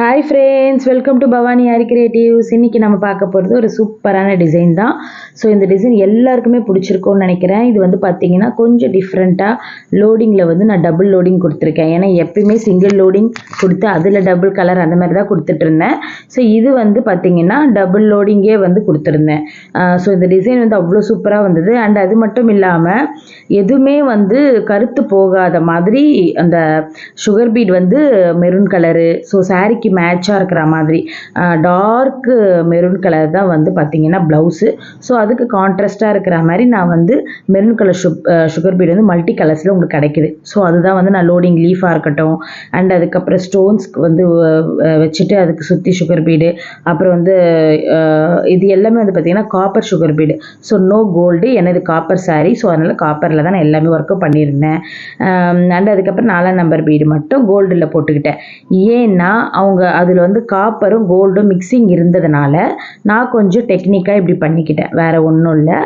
Hi friends welcome to Bhavani Aari Creatives இன்றைக்கி நம்ம பார்க்க போகிறது ஒரு சூப்பரான டிசைன் தான். ஸோ இந்த டிசைன் எல்லாருக்குமே பிடிச்சிருக்கோன்னு நினைக்கிறேன். இது வந்து பார்த்தீங்கன்னா கொஞ்சம் டிஃப்ரெண்ட்டாக லோடிங்கில் வந்து நான் டபுள் லோடிங் கொடுத்துருக்கேன். ஏன்னா எப்பயுமே சிங்கிள் லோடிங் கொடுத்து அதில் டபுள் கலர் அந்த மாதிரி தான் கொடுத்துட்ருந்தேன் ஸோ இது வந்து பார்த்தீங்கன்னா டபுள் லோடிங்கே வந்து கொடுத்துருந்தேன். ஸோ இந்த டிசைன் வந்து அவ்வளோ சூப்பராக வந்தது. அண்ட் அது மட்டும் இல்லாமல் எதுவுமே வந்து கருத்து போகாத மாதிரி அந்த சுகர் பீட் வந்து மெரூன் கலரு ஸோ சாரிக்கு மேட்சாக இருக்கிற மாதிரி. டார்க் மெரூன் கலர் தான் வந்து பார்த்தீங்கன்னா ப்ளவுஸு ஸோ அதுக்கு கான்ட்ராஸ்ட்டாக இருக்கிற மாதிரி நான் வந்து மெரூன் கலர் சுக் சுகர் பீட் வந்து மல்டி கலர்ஸில் உங்களுக்கு கிடைக்குது. ஸோ அதுதான் வந்து நான் லோடிங் லீஃபாக இருக்கட்டும் அண்ட் அதுக்கப்புறம் ஸ்டோன்ஸ்க்கு வந்து வச்சுட்டு அதுக்கு சுற்றி சுகர் பீடு அப்புறம் வந்து இது எல்லாமே வந்து பார்த்திங்கன்னா copper sugar bead so no gold எனது காப்பர் saree. ஸோ அதனால் காப்பரில் தான் நான் எல்லாமே ஒர்க்கும் பண்ணியிருந்தேன். அண்ட் அதுக்கப்புறம் நாலாம் நம்பர் பீடு மட்டும் கோல்டில் போட்டுக்கிட்டேன். ஏன்னா அவங்க அதில் வந்து காப்பரும் கோல்டும் மிக்சிங் இருந்ததுனால நான் கொஞ்சம் டெக்னிக்காக இப்படி பண்ணிக்கிட்டேன். வேறு ஒன்றும் இல்லை.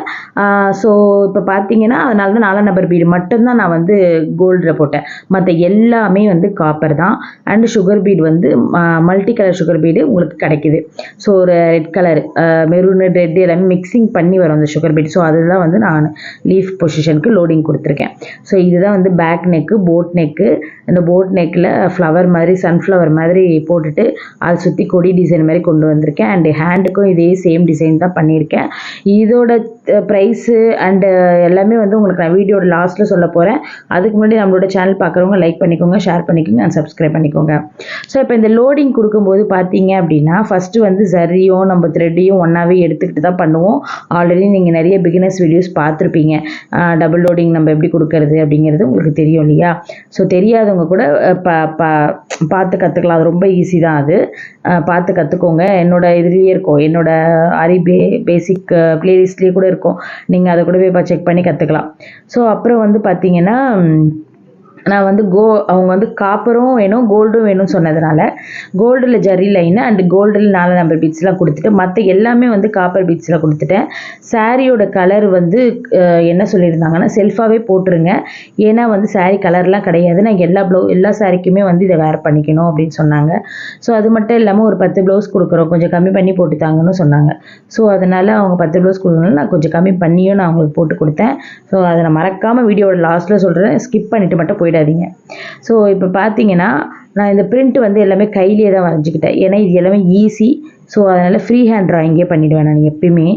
ஸோ இப்போ பார்த்தீங்கன்னா அதனால தான் நாலாம் நம்பர் பீடு மட்டும்தான் நான் வந்து கோல்டில் போட்டேன். மற்ற எல்லாமே வந்து காப்பர் தான். அண்ட் சுகர் பீடு வந்து மல்டி கலர் சுகர் பீடு உங்களுக்கு கிடைக்குது. ஸோ ஒரு ரெட் கலர் மெரூனு ரெட் எல்லாமே மிக்சிங் பண்ணி வரும் அந்த சுகர் பீட் ஸோ அதுதான் வந்து நான் லீஃப் பொசிஷனுக்கு லோடிங் கொடுத்துருக்கேன். ஸோ இதுதான் வந்து பேக் நெக்கு போட் நெக்கு இந்த போட் நெக்கில் ஃப்ளவர் மாதிரி சன்ஃப்ளவர் மாதிரி போட்டுட்டு அதை சுற்றி கொடி டிசைன் மாதிரி கொண்டு வந்திருக்கேன். அண்டு ஹேண்டுக்கும் இதே சேம் டிசைன் தான் பண்ணியிருக்கேன். இதோட ப்ரைஸு அண்டு எல்லாமே வந்து உங்களுக்கு நான் வீடியோட லாஸ்ட்டில் சொல்ல போகிறேன் அதுக்கு முன்னாடி நம்மளோட சேனல் பார்க்குறவங்க லைக் பண்ணிக்கோங்க ஷேர் பண்ணிக்கோங்க அண்ட் சப்ஸ்கிரைப் பண்ணிக்கோங்க. ஸோ இப்போ இந்த லோடிங் கொடுக்கும்போது பார்த்தீங்க அப்படின்னா ஃபஸ்ட்டு வந்து ஜரியும் நம்ம த்ரெட்டையும் ஒன்றாவே எடுத்துக்கிட்டு தான் பண்ணுவோம். ஆல்ரெடி நீங்கள் நிறைய பிகினர்ஸ் வீடியோஸ் பார்த்துருப்பீங்க. டபுள் லோடிங் நம்ம எப்படி கொடுக்கறது அப்படிங்கிறது உங்களுக்கு தெரியும் இல்லையா? ஸோ தெரியாதவங்க கூட பா பா பார்த்து கற்றுக்கலாம் அது ரொம்ப ஈஸி தான் அது. பார்த்து கற்றுக்கோங்க என்னோட இதுலேயே இருக்கும். என்னோட அரி பே பேசிக் ப்ளேலிஸ்ட்லேயே கூட இருக்கும். நீங்கள் அதை கூட போய் செக் பண்ணி கற்றுக்கலாம் ஸோ அப்புறம் வந்து பார்த்தீங்கன்னா நான் வந்து கோ அவங்க வந்து காப்பரும் வேணும் கோல்டும் வேணும்னு சொன்னதுனால கோல்டில் ஜரி லைனு அண்ட் கோல்டில் நாலு நம்பர் பீட்ஸ்லாம் கொடுத்துட்டு மற்ற எல்லாமே வந்து காப்பர் பீட்ஸில் கொடுத்துட்டேன். சாரியோட கலர் வந்து என்ன சொல்லியிருந்தாங்கன்னா செல்ஃபாகவே போட்டுருங்க. ஏன்னா வந்து saree கலர்லாம் கிடையாது. நான் எல்லா ப்ளவு எல்லா சாரிக்குமே வந்து இதை வேர் பண்ணிக்கணும் அப்படின்னு சொன்னாங்க. ஸோ அது மட்டும் இல்லாமல் ஒரு பத்து ப்ளவுஸ் கொடுக்குறோம். கொஞ்சம் கம்மி பண்ணி போட்டுத்தாங்கன்னு சொன்னாங்க. ஸோ அதனால் அவங்க பத்து ப்ளவுஸ் கொடுக்கணும் நான் கொஞ்சம் கம்மி பண்ணியும் நான் அவங்களுக்கு போட்டு கொடுத்தேன். ஸோ அதை நான் மறக்காமல் வீடியோட லாஸ்ட்டில் சொல்கிறேன் ஸ்கிப் பண்ணிவிட்டு மட்டும் போயிடாதீங்க ஸோ இப்போ பார்த்தீங்கன்னா நான் இந்த பிரிண்ட் வந்து எல்லாமே கையிலேயே தான் வரைஞ்சிக்கிட்டேன். ஏன்னா இது எல்லாமே ஈஸி ஸோ அதனால் ஃப்ரீ ஹேண்ட் ட்ராயிங்கே பண்ணிவிடுவேன் நான் எப்பயுமே.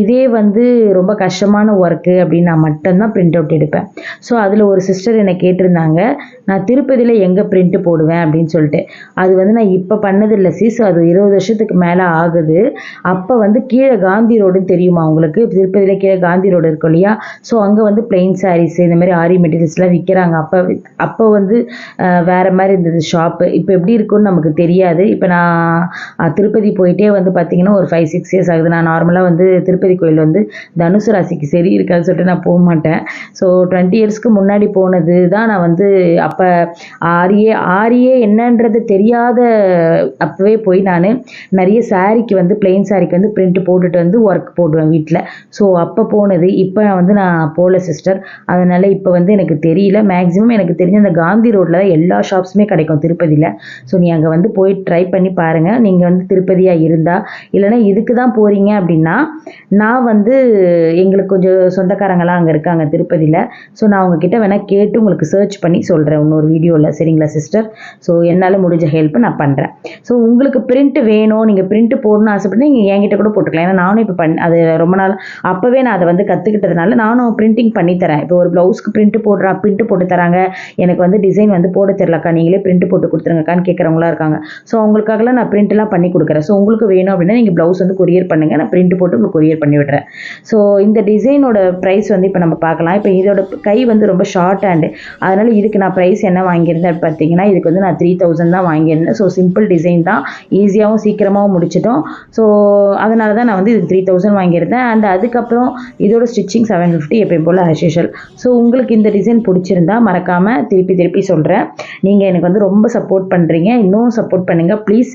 இதே வந்து ரொம்ப கஷ்டமான ஒர்க்கு அப்படின்னு நான் மட்டும்தான் பிரிண்ட் அவுட் எடுப்பேன். ஸோ அதில் ஒரு சிஸ்டர் என்னை கேட்டிருந்தாங்க நான் திருப்பதியில் எங்கே பிரிண்ட்டு போடுவேன்? அப்படின்னு சொல்லிட்டு. அது வந்து நான் இப்போ பண்ணதில்லை சீஸ் அது இருபது வருஷத்துக்கு மேலே ஆகுது. அப்போ வந்து கீழே காந்தி ரோடுன்னு தெரியுமா உங்களுக்கு? திருப்பதியில் கீழே காந்தி ரோடு இருக்கும் இல்லையா? ஸோ அங்கே வந்து பிளெயின் சாரீஸ் இந்த மாதிரி ஆரி மெட்டீரியல்ஸ்லாம் விற்கிறாங்க அப்போ அப்போ வந்து வேறு மாதிரி இருந்தது ஷாப்பு இப்போ எப்படி இருக்குன்னு நமக்கு தெரியாது. இப்போ நான் திருப்பதி போய் போயிட்டே வந்து பார்த்தீங்கன்னா ஒரு ஃபைவ் சிக்ஸ் இயர்ஸ் ஆகுது. நான் நார்மலாக வந்து திருப்பதி கோயில் வந்து தனுசு ராசிக்கு சரி இருக்காது சொல்லிட்டு நான் போக மாட்டேன். ஸோ டுவெண்ட்டி இயர்ஸ்க்கு முன்னாடி போனது தான் நான் வந்து அப்போ ஆரியே ஆரியே என்னன்றது தெரியாத அப்போவே போய் நான் நிறைய சாரிக்கு வந்து பிளெயின் சாரிக்கு வந்து பிரிண்ட் போட்டுட்டு வந்து ஒர்க் போடுவேன் வீட்டில் ஸோ அப்போ போனது இப்போ வந்து நான் போகல சிஸ்டர் அதனால் இப்போ வந்து எனக்கு தெரியல. மேக்ஸிமம் எனக்கு தெரிஞ்ச அந்த காந்தி ரோட்டில் தான் எல்லா ஷாப்ஸுமே கிடைக்கும் திருப்பதியில் ஸோ நீ அங்கே வந்து போய் ட்ரை பண்ணி பாருங்கள் நீங்கள் வந்து திருப்பதியாக இருந்தால் இல்லைன்னா இதுக்கு தான் போகிறீங்க அப்படின்னா நான் வந்து எங்களுக்கு கொஞ்சம் சொந்தக்காரங்களாம் அங்கே இருக்காங்க திருப்பதியில். ஸோ நான் உங்ககிட்ட வேணால் கேட்டு உங்களுக்கு சர்ச் பண்ணி சொல்கிறேன் இன்னொரு வீடியோவில் சரிங்களா சிஸ்டர் ஸோ என்னால் முடிஞ்ச ஹெல்ப் நான் பண்ணுறேன் ஸோ உங்களுக்கு பிரிண்ட் வேணும் நீங்கள் பிரிண்ட் போடணும்னு ஆசைப்பட்டு நீங்கள் என்கிட்ட கூட போட்டுக்கலாம். ஏன்னா நானும் இப்போ பண் அது ரொம்ப நாள் அப்போவே நான் அதை வந்து கற்றுக்கிட்டதுனால நானும் பிரிண்டிங் பண்ணி தரேன். இப்போ ஒரு ப்ளவுஸ்க்கு பிரிண்ட் போடுறா பிரிண்ட் போட்டு தராங்க. எனக்கு வந்து டிசைன் வந்து போட தெரிலக்கா நீங்களே பிரிண்ட் போட்டு கொடுத்துருங்கக்கான்னு கேட்குறவங்களா இருக்காங்க. ஸோ அவங்களுக்காகலாம் நான் பிரிண்ட்லாம் பண்ணி கொடுக்குறேன். ஸோ உங்களுக்கு வேணும் அப்படின்னா நீங்கள் ப்ளவுஸ் வந்து கொரியர் பண்ணுங்கள் நான் பிரிண்ட் போட்டு உங்களுக்கு கொரியர் பண்ணி விடுறேன். ஸோ இந்த டிசைனோட ப்ரைஸ் வந்து இப்போ நம்ம பார்க்கலாம். இப்போ இதோட கை வந்து ரொம்ப ஷார்ட் ஹேண்டு அதனால் இதுக்கு நான் ப்ரைஸ் என்ன வாங்கியிருந்தேன் பார்த்தீங்கன்னா இதுக்கு வந்து நான் த்ரீ தௌசண்ட் தான் வாங்கியிருந்தேன். ஸோ சிம்பிள் டிசைன் தான். ஈஸியாகவும் சீக்கிரமாகவும் முடிச்சிட்டோம். ஸோ அதனால தான் நான் வந்து இது த்ரீ தௌசண்ட் வாங்கியிருந்தேன். அண்ட் அதுக்கப்புறம் இதோட ஸ்டிச்சிங் செவன் ஃபிஃப்டி எப்பயும் போல் as ஸோ உங்களுக்கு இந்த டிசைன் பிடிச்சிருந்தா மறக்காமல் திருப்பி திருப்பி சொல்கிறேன் நீங்கள் எனக்கு வந்து ரொம்ப சப்போர்ட் பண்ணுறீங்க இன்னும் சப்போர்ட் பண்ணுங்கள் ப்ளீஸ்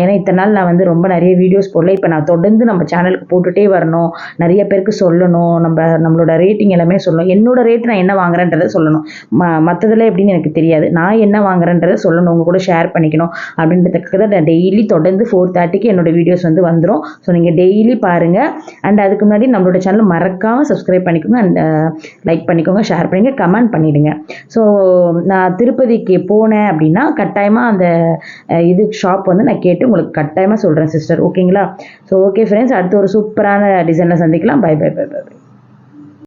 ஏன்னா இத்தனை நாள் நான் வந்து ரொம்ப நிறைய வீடியோஸ் போடல. இப்போ நான் தொடர்ந்து நம்ம சேனலுக்கு போட்டுகிட்டே வரணும். நிறைய பேருக்கு சொல்லணும். நம்ம நம்மளோட ரேட்டிங் எல்லாமே சொல்லணும். என்னோட ரேட் நான் என்ன வாங்குறேன்றதை சொல்லணும். ம மற்றதில் எப்படின்னு எனக்கு தெரியாது. நான் என்ன வாங்குறேன்றதை சொல்லணும். உங்கள் கூட ஷேர் பண்ணிக்கணும். அப்படின்றதுக்காக தான் நான் டெய்லி தொடர்ந்து ஃபோர் தேர்ட்டிக்கு என்னோட வீடியோஸ் வந்து வந்துடும் ஸோ நீங்கள் டெய்லி பாருங்கள் அண்ட் அதுக்கு முன்னாடி நம்மளோட சேனல் மறக்காமல் சப்ஸ்கிரைப் பண்ணிக்கோங்க. அண்ட் லைக் பண்ணிக்கோங்க ஷேர் பண்ணிங்க கமெண்ட் பண்ணிவிடுங்க ஸோ நான் திருப்பதிக்கு போனேன் அப்படின்னா கட்டாயமாக அந்த இது ஷாப் வந்து நான் கேட்டு உங்களுக்கு கட்டாயமாக சொல்கிறேன் சிஸ்டர் ஓகேங்களா ஸோ ஓகே ஃப்ரெண்ட்ஸ் அடுத்து ஒரு சூப்பரான டிசைனில் சந்திக்கலாம். By by by by